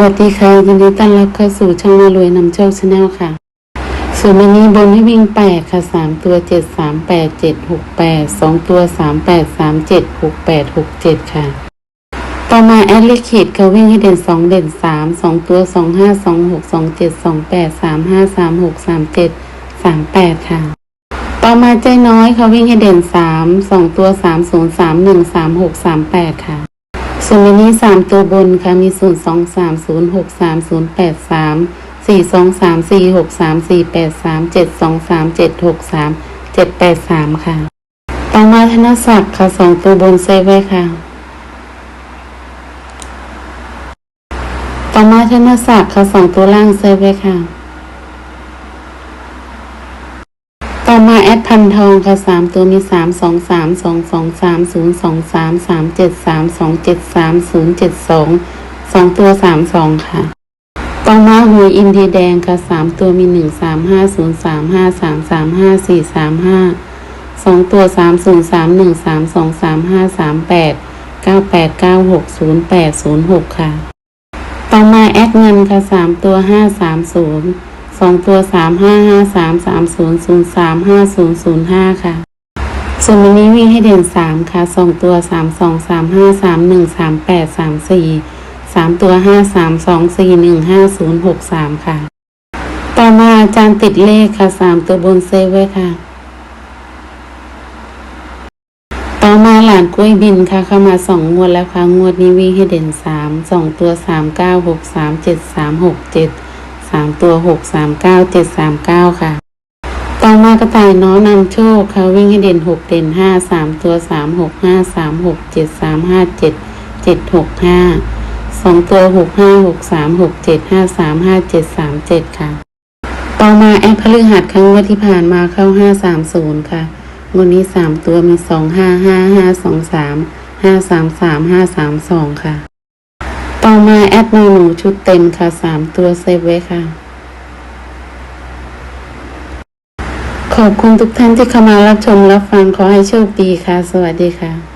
วัสดีค่ะยินดีต้อนรับเข้าสู่ช่องรวยนำโชคชาแนลค่ะ ส่วนวันนี้บนให้วิ่งแปดค่ะสามตัวเจ็ดสามแปดเจ็ดหกแปดสองตัวสามแปดสามเจ็ดหกแปดหกเจ็ดค่ะ ต่อมาแอดลิคิดค่ะวิ่งให้เด่นสองเด่นสามสองตัวสองห้าสองหกสองเจ็ดสองแปดสามห้าสามหกสามเจ็ดสามแปดค่ะ ต่อมาใจน้อยค่ะวิ่งให้เด่นสามสองตัวสามศูนย์สามหนึ่งสามหกสามแปดค่ะ ส่วนนนี้สามตัวบนค่ะมีศูนย์สองสามศูนย์หกสามศูนย์แปดสามสี่สองสามสี่หกสามสี่แปดสามเจ็ดสองสามเจ็ดหกสามเจ็ดแปดสามค่ะ ต่อมาธนศักดิ์ค่ะสองตัวบนเซฟไว้ค่ะ ต่อมาธนศักดิ์ค่ะสองตัวล่างเซฟไว้ค่ะ ต่อมาแอดพันทองค่ะสามตัวมีสามสองสามสองสองสามศูนย์สองสามสามเจ็ดสามสองเจ็ดสามศูนย์เจ็ดสองสองตัวสามสองค่ะ ต่อมาหวยอินดีแดงค่ะสามตัวมีหนึ่งสามห้าศูนย์สามห้าสามสามห้าสี่สามห้าสองตัวสามศูนย์สามหนึ่งสามสองสามห้าสามแปดเก้าแปดเก้าหกศูนย์แปดศูนย์หกค่ะ ต่อมาแอดเงินค่ะสามตัวห้าสามศูนย์ สองตัวสามห้าห้าสามสามศูนย์ศูนย์สามห้าศูนย์ศูนย์ห้าค่ะ ส่วนวันนี้วิ่งให้เด่นสามค่ะสองตัวสามสองสามห้าสามหนึ่งสามแปดสามสี่สามตัวห้าสามสองสี่หนึ่งห้าศูนย์หกสามค่ะ ต่อมาอาจารย์ติดเลขค่ะสามตัวบนเซฟไว้ค่ะ ต่อมาหลานกล้วยบินค่ะเข้ามาสองงวดแล้วค่ะงวดนี้วิ่งให้เด่นสามสองตัวสามเก้าหกสามเจ็ดสามหกเจ็ด สามตัวหกสามเก้าเจ็ดสามเก้าค่ะ ต่อมากระต่ายน้อนำโชคค่ะ วิ่งให้เด่นหกเด่นห้าสามตัวสามหกห้าสามหกเจ็ดสามห้าเจ็ดเจ็ดหกห้าสองตัวหกห้าหกสามหกเจ็ดห้าสามห้าเจ็ดสามเจ็ดค่ะ ต่อมาแอปพฤหัสครั้งวันที่ผ่านมาเข้าห้าสามศูนย์ค่ะวันนี้สามตัวมีสองห้าห้าห้าสองสามห้าสามสามห้าสามสองค่ะ ต่อมาแอดหนูหนูชุดเต็มค่ะสามตัวเซฟไว้ค่ะ ขอบคุณทุกท่านที่เข้ามารับชมรับฟังขอให้โชคดีค่ะ สวัสดีค่ะ